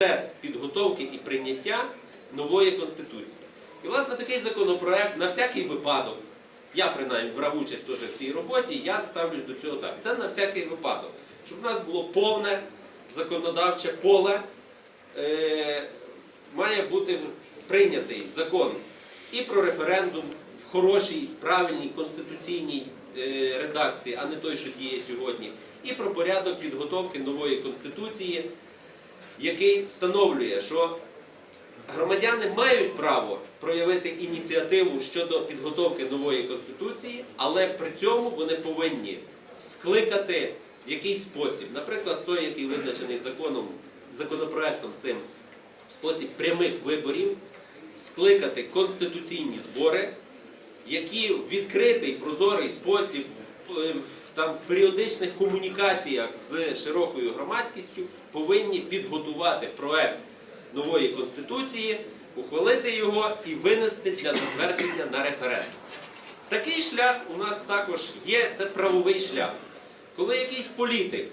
процес підготовки і прийняття нової конституції. І, власне, такий законопроект на всякий випадок. Я принаймні брав участь теж в цій роботі, я ставлюсь до цього так. Це на всякий випадок, щоб в нас було повне законодавче поле. Е, має бути прийнятий закон і про референдум в хорошій, правильній конституційній е, редакції, а не той, що діє сьогодні, і про порядок підготовки нової конституції, який встановлює, що громадяни мають право проявити ініціативу щодо підготовки нової конституції, але при цьому вони повинні скликати в якийсь спосіб, наприклад, той, який визначений законом, законопроектом цим спосіб прямих виборів, скликати конституційні збори, які в відкритий прозорий спосіб е, там в періодичних комунікаціях з широкою громадськістю повинні підготувати проект нової конституції, ухвалити його і винести для затвердження на референдум. Такий шлях у нас також є, це правовий шлях. Коли якийсь політик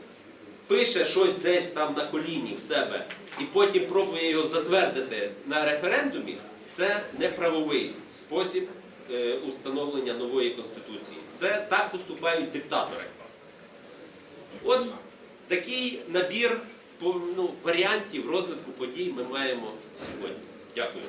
пише щось десь там на коліні в себе і потім пробує його затвердити на референдумі, це не правовий спосіб е, установлення нової конституції. Це так поступають диктатори. От такий набір ну, варіантів розвитку подій ми маємо сьогодні. Дякую.